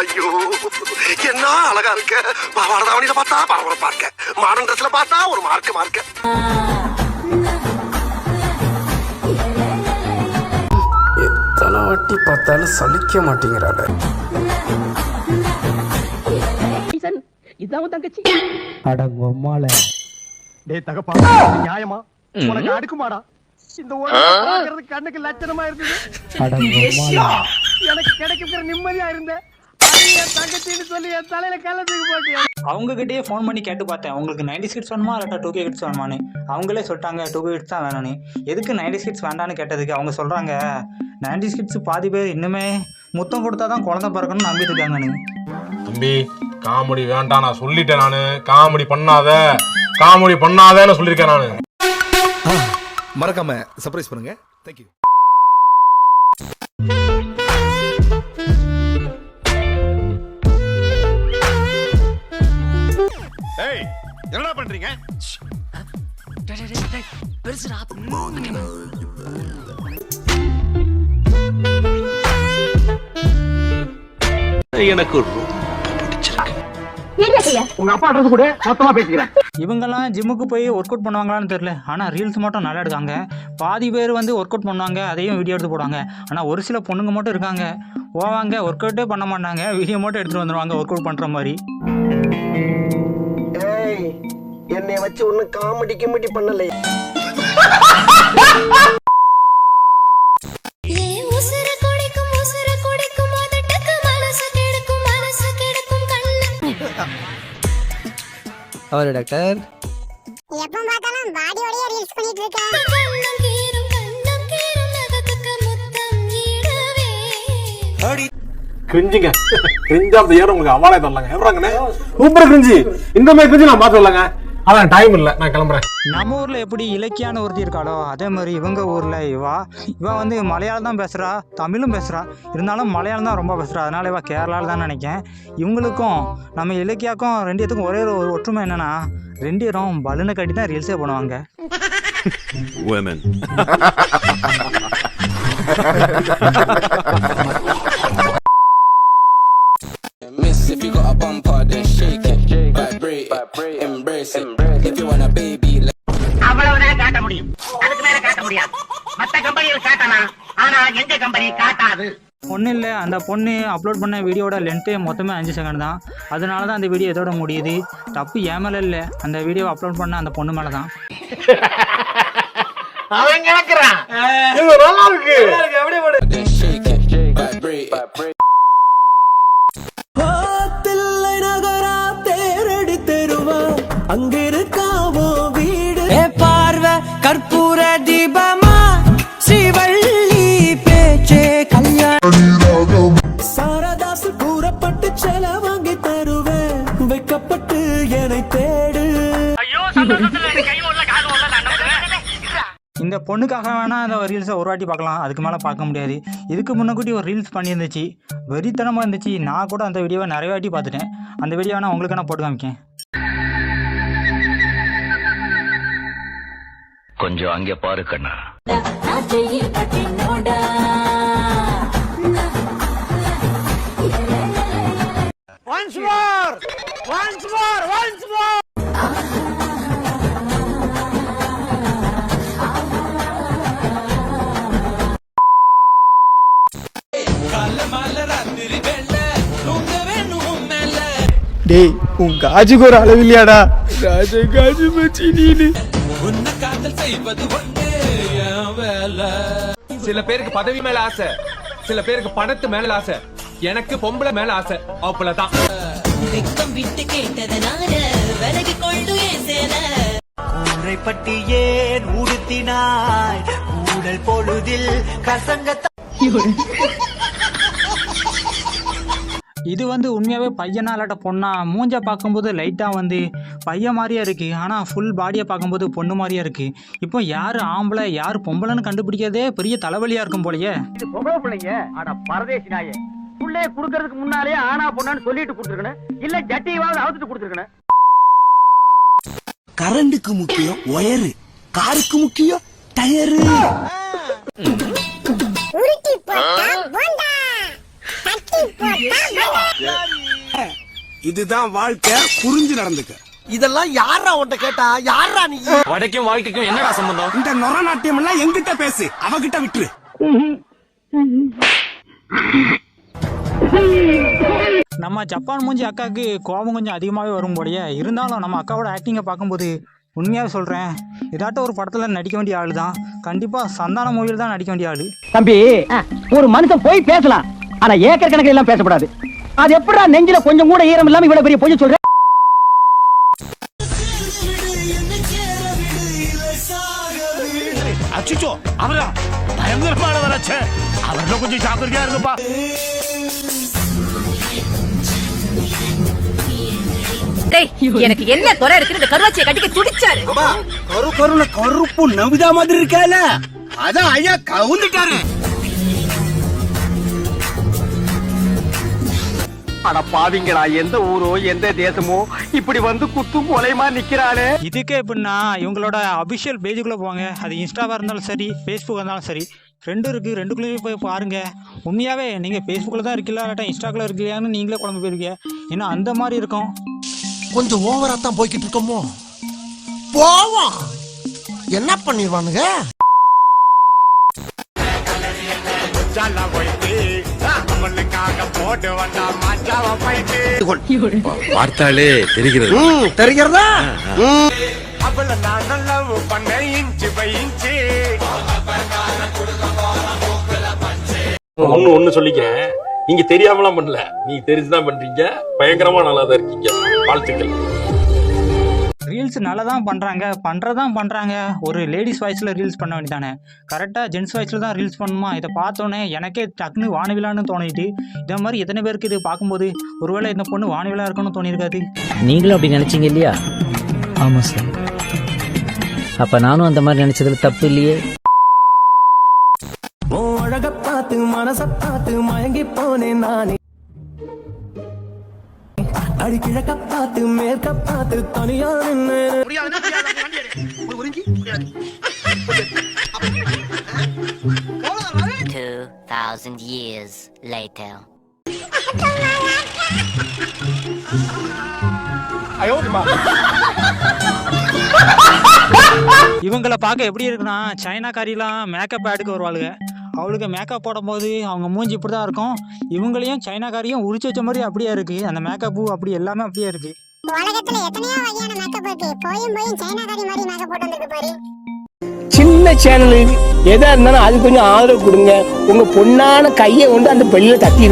ஐயோ என்ன அழகா இருக்க? பாவாடதாவணியில பார்த்தா பரபரப்பா இருக்க. மாடர்ன் ட்ரெஸ்ல பார்த்தா ஒரு மார்க்க மார்க்க எத்தனை வாட்டி பார்த்தாலும் சலிக்க மாட்டேங்கிறாட இதான் தங்கச்சி. அடங்கொம்மால டேய் தகப்பா நியாயமா? உனக்கு அடுக்குமாடா? இந்த உலகம் பார்க்கறது கண்ணுக்கு லட்சணமா இருந்தது. எனக்கு கிடைக்கிற நிம்மதியா இருந்தேன். தங்கச்சின்னு சொல்லி என் தலையில கலந்துக்கு போட்டியா? அவங்க கிட்டயே ஃபோன் பண்ணி கேட்டு பார்த்தேன். உங்களுக்கு நைன்டி கிட்ஸ் வேணுமா இல்லாட்டா டூ கே கிட்ஸ் வேணுமான்னு. அவங்களே சொல்லிட்டாங்க டூ கே கிட்ஸ் தான் வேணும்னு. எதுக்கு நைன்டி கிட்ஸ் வேண்டான்னு கேட்டதுக்கு அவங்க சொல்கிறாங்க நைன்டி கிட்ஸ் பாதி பேர் இன்னுமே முத்தம் கொடுத்தா தான் குழந்தை பிறக்கணும்னு நம்பிட்டு இருக்காங்கன்னு. தம்பி காமெடி வேண்டாம் நான் சொல்லிட்டேன் நானு. காமெடி பண்ணாத. காமெடி பண்ணாதேன்னு சொல்லியிருக்கேன் நானு. மறக்காம சர்ப்ரைஸ் பண்ணுங்க. தேங்க்யூ ஏய் என்னடா பண்றீங்க? எனக்கு ரொம்ப பிடிச்சிருக்கு. உங்க அப்பா அட்ரஸ் கூட மொத்தமா பேசிக்கிறேன். இவங்கெல்லாம் ஜிம்முக்கு போய் ஒர்க் அவுட் பண்ணுவாங்களான்னு தெரில ஆனால் ரீல்ஸ் மட்டும் நல்லா எடுக்காங்க. பாதி பேர் வந்து ஒர்க் அவுட் பண்ணுவாங்க அதையும் வீடியோ எடுத்து போடுவாங்க. ஆனால் ஒரு சில பொண்ணுங்க மட்டும் இருக்காங்க. போவாங்க ஒர்க் அவுட்டே பண்ண மாட்டாங்க வீடியோ மட்டும் எடுத்துகிட்டு வந்துடுவாங்க ஒர்க் அவுட் பண்ணுற மாதிரி. என்னை வச்சு ஒன்னும் காமெடி கிமெடி பண்ணலை ஏன் உசுர குடிக்கும் உசுர குடிக்கும் அதட்டுக்கு மனசு கெடுக்கும் மனசு கெடுக்கும் கண்ணு. அவரு டாக்டர். எப்ப பார்த்தாலும் பாடியோடய ரீல்ஸ் பண்ணிட்டு இருக்க கண்ணம் கீரும் கண்ணம் கீரும் நகத்துக்கு முத்தம் ஈடுவே கிரிஞ்சுங்க கிரிஞ்ச் ஆஃப் த இயர் உங்களுக்கு அவார்டே தரலாங்க. எவ்வளோங்கண்ணே? சூப்பர் கிரிஞ்சு இந்த மாதிரி கிரிஞ்சு நான் பார்த்து வரலாங்க அதான் டைம் இல்லை. நான் கிளம்புறேன். நம்ம ஊரில் எப்படி இலக்கியான ஒருத்தி இருக்காளோ அதே மாதிரி இவங்க ஊரில் இவா. இவா வந்து மலையாளம் தான் பேசுகிறா தமிழும் பேசுகிறா இருந்தாலும் மலையாளம் தான் ரொம்ப பேசுகிறா அதனால இவா கேரளாவில் தான் நினைக்கேன் இவங்களுக்கும் நம்ம இலக்கியாக்கும் ரெண்டு பேத்துக்கும் ஒரே ஒரு ஒற்றுமை என்னன்னா ரெண்டு பேரும் பலூனை கட்டி தான் ரீல்ஸே பண்ணுவாங்க Miss, மத்த கம்பெனிகள் காட்டலாம் ஆனா எங்க கம்பெனி காட்டாது. ஒன்றும் இல்லை அந்த பொண்ணு அப்லோட் பண்ண வீடியோட லென்த்து மொத்தமே அஞ்சு செகண்ட் தான். அதனால தான் அந்த வீடியோ இதோட முடியுது. தப்பு ஏன் மேலே இல்லை. அந்த வீடியோ அப்லோட் பண்ண அந்த பொண்ணு மேலே தான் அவன் கிடக்குறான் பொண்ணுக்காக வேணால் அந்த ரீல்ஸை ஒரு வாட்டி பார்க்கலாம். அதுக்கு மேலே பார்க்க முடியாது. இதுக்கு முன்னக்கூட்டி ஒரு ரீல்ஸ் பண்ணியிருந்துச்சு. வெறித்தனமாக இருந்துச்சு. நான் கூட அந்த வீடியோவை நிறைய வாட்டி பார்த்துட்டேன். அந்த வீடியோ நான் உங்களுக்கு நான் போட்டு காமிக்கேன் கொஞ்சம் அங்கே பாரு கண்ணா. டேய் உன் காஜுக்கு ஒரு அளவு இல்லையாடா? ராஜ காஜு மச்சி நீனு. சில பேருக்கு பதவி மேல ஆசை சில பேருக்கு பணத்து மேல ஆசை. எனக்கு பொம்பளை மேல ஆசை அவ்வளவுதான். வெக்கம் விட்டு கேட்டதனால விலகி கொண்டு ஊரை பட்டி ஏன் உடுத்தினாய் ஊடல் பொழுதில் கசங்க இது வந்து உண்மையாகவே பையனா இல்லாட்ட பொண்ணா? மூஞ்ச பார்க்கும்போது லைட்டாக வந்து பையன் மாதிரியே இருக்குது ஆனால் ஃபுல் பாடியை பார்க்கும்போது பொண்ணு மாதிரியே இருக்குது இப்போ யார் ஆம்பளை யார் பொம்பளைன்னு கண்டுபிடிக்கிறதே பெரிய தலைவலியாக இருக்கும் போலயே. இது பொம்பளை பிள்ளைங்க. அட பரதேசி நாயே. புள்ளைய குடுக்கறதுக்கு முன்னாலே ஆனா பொண்ணான்னு சொல்லிட்டு கொடுத்துருக்கணும். இல்ல ஜட்டியாவது அவுத்துட்டு கொடுத்துருக்கணும். கரண்டுக்கு முக்கியம் ஒயரு. காருக்கு முக்கியம் டயரு. இதுதான் வாழ்க்கை புரிஞ்சு நடந்துக்க. இதெல்லாம் யாரா உன்ட்ட கேட்டா? யாரா நீ? வடைக்கும் வாழ்க்கைக்கும் என்னடா சம்பந்தம்? இந்த நொர நாட்டியம் எல்லாம் எங்கிட்ட பேசு அவகிட்ட விட்டுரு. நம்ம ஜப்பான் மூஞ்சி அக்காவுக்கு கோபம் கொஞ்சம் அதிகமாகவே வரும் போலயே. இருந்தாலும் நம்ம அக்காவோட ஆக்டிங்கை பார்க்கும்போது உண்மையாகவே சொல்கிறேன் ஏதாட்டும் ஒரு படத்தில் நடிக்க வேண்டிய ஆள் தான் கண்டிப்பாக சந்தான மூவியில் தான் நடிக்க வேண்டிய ஆள். தம்பி ஒரு மனுஷன் போய் பேசலாம் ஆனா ஏக்கர் கணக்கில் எல்லாம் பேசக்கூடாது அது எப்படிடா நெஞ்சில கொஞ்சம் கூட ஈரம் இல்லாம இவ்வளவு பெரிய பொய்ய சொல்ற? அச்சுச்சோ அவரா? பயங்கரமான வராச்சே அவர்ல கொஞ்சம் ஜாக்கிரதையா இருங்கப்பா. எனக்கு என்ன குறை இருக்கு இந்த கருவாச்சியை கட்டிக்க துடிச்சாரு. கரு கருண கருப்பு நவிதா மாதிரி இருக்கால. அதான் ஐயா கவுந்துட்டாரு. அட பாவிங்களா எந்த ஊரோ எந்த தேசமோ இப்படி வந்து குத்தும் கொலைமா நிக்கிறானே இதுக்கே எப்படின்னா இவங்களோட அபிஷியல் பேஜுக்குள்ளே போவாங்க அது இன்ஸ்டாவாக இருந்தாலும் சரி ஃபேஸ்புக்காக இருந்தாலும் சரி ரெண்டும் இருக்குது ரெண்டுக்குள்ளேயும் போய் பாருங்க. உண்மையாகவே நீங்கள் ஃபேஸ்புக்கில் தான் இருக்கீங்களா இல்லாட்டா இன்ஸ்டாக்கில் இருக்கலையான்னு நீங்களே குழம்பு போயிருக்கீங்க. ஏன்னா அந்த மாதிரி இருக்கும். கொஞ்சம் ஓவரா தான் போய்கிட்டு இருக்கோமோ? போவோம். என்ன பண்ணிடுவானுங்க? பார்த்தாலே தெரிகிறது. தெரிகிறதா? ஒண்ணு ஒண்ணு சொல்லிக்கிறேன். நீங்க தெரியாமலாம் பண்ணல. நீ தெரிஞ்சுதான் பண்றீங்க. பயங்கரமா நல்லா தான் இருக்கீங்க. வாழ்த்துக்கள். ரீல்ஸ் நல்லா தான் பண்ணுறாங்க பண்ணுறதான் பண்ணுறாங்க ஒரு லேடிஸ் வாய்ஸில் ரீல்ஸ் பண்ண வேண்டியதானே? கரெக்டாக ஜென்ஸ் வாய்ஸில் தான் ரீல்ஸ் பண்ணணுமா இதை பார்த்தோன்னே எனக்கே டக்குன்னு வானவிலான்னு தோணிட்டு இதே மாதிரி எத்தனை பேருக்கு இது பார்க்கும்போது ஒருவேளை இந்த பொண்ணு வானவிலா இருக்குன்னு தோணியிருக்காது? நீங்களும் அப்படி நினைச்சீங்க இல்லையா? ஆமா சார் அப்ப நானும் அந்த மாதிரி நினைச்சதுல தப்பு இல்லையே? அழக பார்த்து மனச பார்த்து மயங்கி போனேன் நானே. அடி கிழக்க பார்த்து மேற்க பார்த்து தனியா நின்னு. Two thousand years later. இவங்கள பார்க்க எப்படி இருக்குன்னா சைனாக்காரிலாம் மேக்கப் ஆடுக்கு வருவாளுங்க. அவளுக்கு மேக்கப் போடும்போது அவங்க மூஞ்சி இப்படி தான் இருக்கும். இவங்களையும் சைனாக்காரியும் உரிச்சு வச்ச மாதிரி அப்படியே இருக்குது அந்த மேக்கப்பு அப்படி எல்லாமே அப்படியே இருக்குது உலகத்துல எத்தனையோ வகையான மேக்கப் இருக்கு. போயும் போயும் சைனாக்காரி மாதிரி மேக்கப் போட்டு வந்திருக்கு பாரு. சின்ன சேனல் எதா இருந்தாலும் அது கொஞ்சம் ஆதரவு கொடுங்க. உங்க பொண்ணான கையை கொண்டு அந்த பெல்லில தட்டிடுங்க.